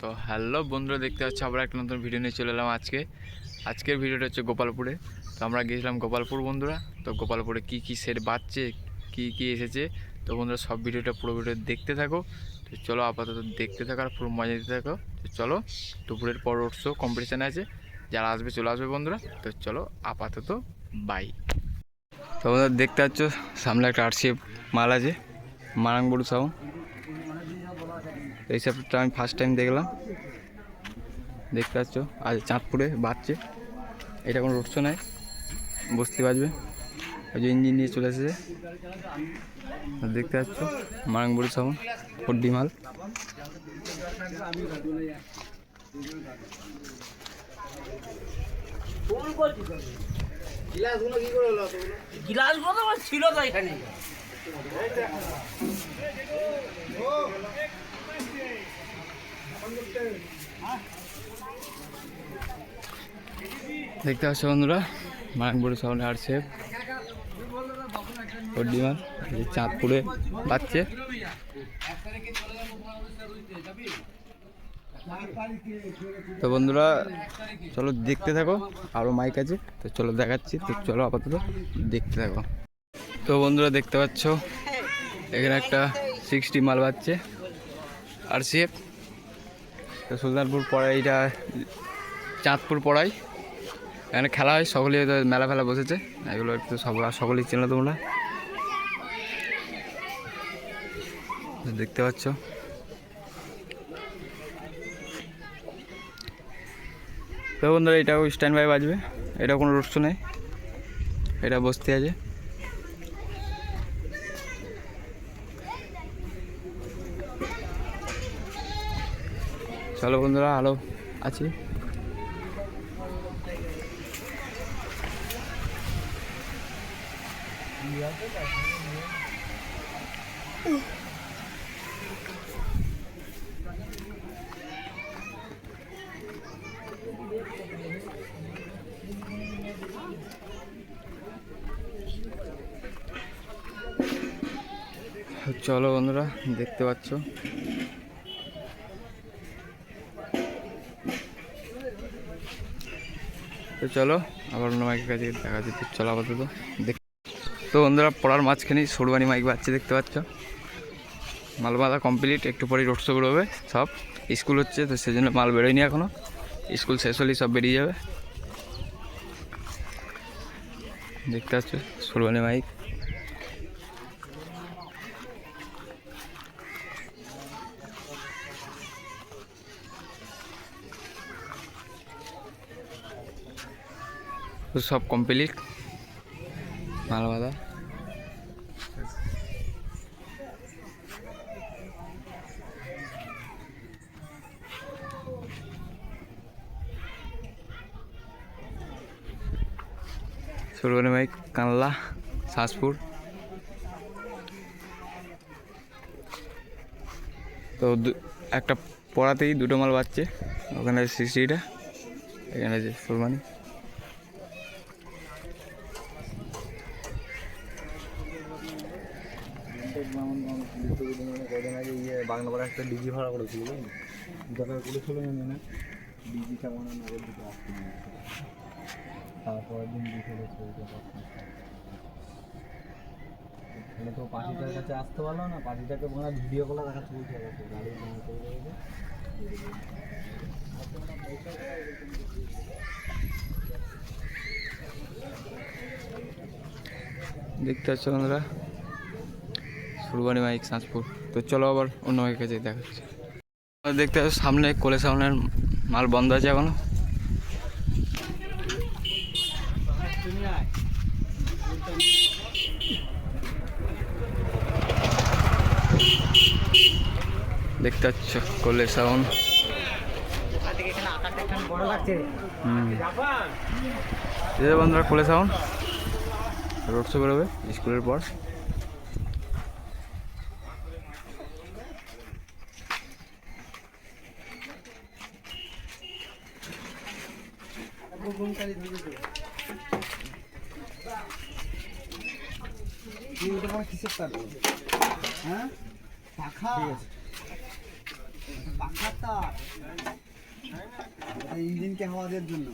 তো হ্যালো বন্ধুরা, দেখতে পাচ্ছি আবার একটা নতুন ভিডিও নিয়ে চলে এলাম আজকে। আজকের ভিডিওটা হচ্ছে গোপালপুরে। তো আমরা গিয়েছিলাম গোপালপুর বন্ধুরা। তো গোপালপুরে কি কি সেট বাজছে, কি কি এসেছে, তো বন্ধুরা সব ভিডিওটা পুরো ভিডিও দেখতে থাকো। তো চলো আপাতত দেখতে থাকো আর পুরো মজা দিতে থাকো। তো চলো, দুপুরের পর রোড শো কম্পিটিশান আছে। যারা আসবে চলে আসবে বন্ধুরা। তো চলো আপাতত বাই তো বন্ধুরা দেখতে পাচ্ছ, সামনে একটা আরসিএফ মাল আছে, মারাংবড়ু সাউন্ড এই সবটা আমি ফার্স্ট টাইম দেখলাম। দেখতে পাচ্ছ, আজ চাঁদপুরে বাজছে। এটা কোনো রোড শো নাই বসতে বাজবে ওই যে ইঞ্জিন নিয়ে চলে এসেছে। দেখতে পাচ্ছ, মারাংবুড়ি সাউন্ড ফোর মাল। গিলাসগুলো তো ছিল তো এখানে। দেখতে পাচ্ছ বন্ধুরা আর সেফ ফোর মাল এই চাঁদপুরে বাজছে তো বন্ধুরা, চলো দেখতে থাকো আরও মাইক আছে, তো চলো দেখাচ্ছি, তো চলো আপাতত দেখতে থাকো। তো বন্ধুরা, দেখতে পাচ্ছ, এখানে একটা সিক্সটি মাল বাজছে আর সিএফ তো সুলতানপুর পড়াই এটা চাঁদপুর পড়াই এখানে খেলা হয়, সকলেই মেলা ফেলা বসেছে। এগুলো একটু সব সকলেই চেনো তোমরা। দেখতে পাচ্ছ। তো বন্ধুরা, এটাও স্ট্যান্ড বাই বাজবে। এটা কোনো রুটস নেই। এটা বসতে আছে। চলো বন্ধুরা, আলো, আছি। চলো বন্ধুরা, দেখতে পাচ্ছ। তো চলো, আবার অন্য মাইকের কাছে দেখা যাচ্ছে। চলো আপাতত দেখ তো বন্ধুরা, পড়ার মাঝখানেই সরুবানি মাইক বাজছে, দেখতে পাচ্ছ? মাল বাঁধা কমপ্লিট একটু পরেই রোড শো বেরোবে সব। স্কুল হচ্ছে, তো সেজন্য মাল বেরোয়নি এখনও স্কুল শেষ হলেই সব বেরিয়ে যাবে। দেখতে পাচ্ছ সরুবানি মাইক। সব কমপ্লিট মাল বাঁধা সুরবানি মাইক কানলা শাসপুর তো একটা পড়াতেই দুটো মাল বাজছে, ওখানে সিক্সটিটা এখানে যে সুরবানি বাংলা পাড়া একটা ডিজি ভাড়া করেছিল দরকার করেছিল মানে ডিজিটা মনে হয় নগর দিকে আসতে তারপরের দিন বিকেলে ছবিটা তাহলে তো পাখিটার কাছে আসতে পারল না। পাখিটাকে মনে হয় ভিডিও কলে দেখা চলতে গেছে গাড়ি না দেখতে পাচ্ছ বন্ধুরা? সুরবানি মাইক সাঁচপুর তো চলো আবার অন্য মাইকের কাছে দেখাচ্ছি দেখতে পাচ্ছ সামনে, কোলে সামনের মাল বন্ধ আছে এখনও। দেখতে পাচ্ছ কোলে সাউন্ড। বন্ধুরা, কোলে সাউন্ড। রোড শো বেরোবে, স্কুলের পর। কিসের তার হ্যাঁ? পাখা? পাখার তার। ইঞ্জিনকে হাওয়া দেওয়ার জন্য।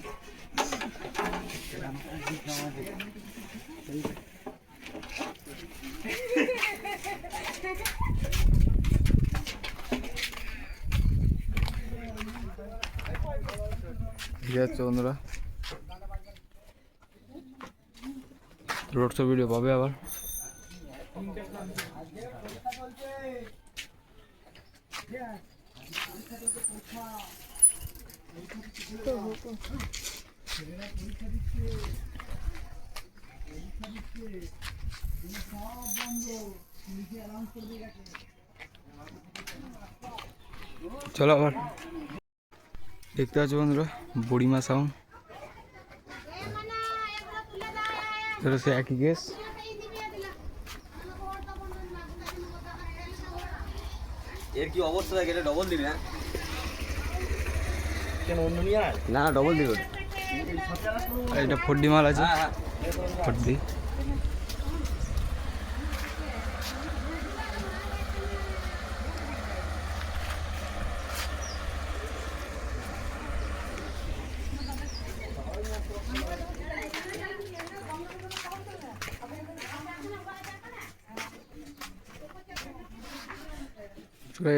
ঠিক আছে বন্ধুরা। রোড শো ভিডিও পাবে আবার। চলো আবার। দেখতে পাচ্ছ বন্ধুরা বুড়িমা সাউন্ড সে একই কেস এর কি অবস্থা থাকে এটা ডবল দিবি না কেন অন্য নিয়ে না ডবল দিবি আর এটা ফোর ডি মাল আছে। হ্যাঁ হ্যাঁ। ফোর ডি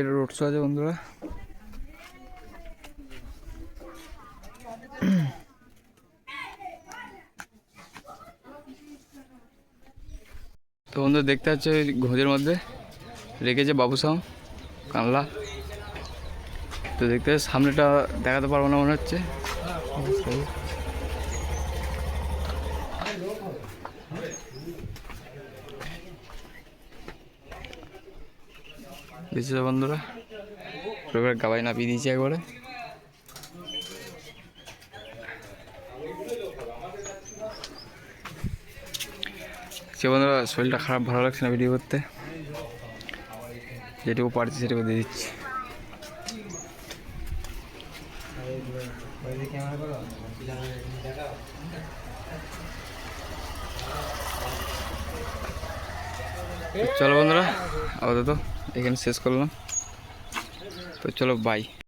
এটা রোড শো আছে বন্ধুরা। তো বন্ধু দেখতে পাচ্ছ ওই ঘোঁজের মধ্যে রেখেছে বাবুসাম কানলা। তো দেখতে সামনেটা দেখাতে পারব না মনে হচ্ছে। বুঝছ বন্ধুরা? এবার গাবাই নাপিয়ে দিয়েছি একবারে। সে বন্ধুরা, শরীরটা খারাপ, ভালো লাগছে না ভিডিও করতে? যেটুকু পারছি সেটুকু দিয়ে দিচ্ছি। চলো বন্ধুরা, আপাতত। এখানে শেষ করলাম। তো চলো বাই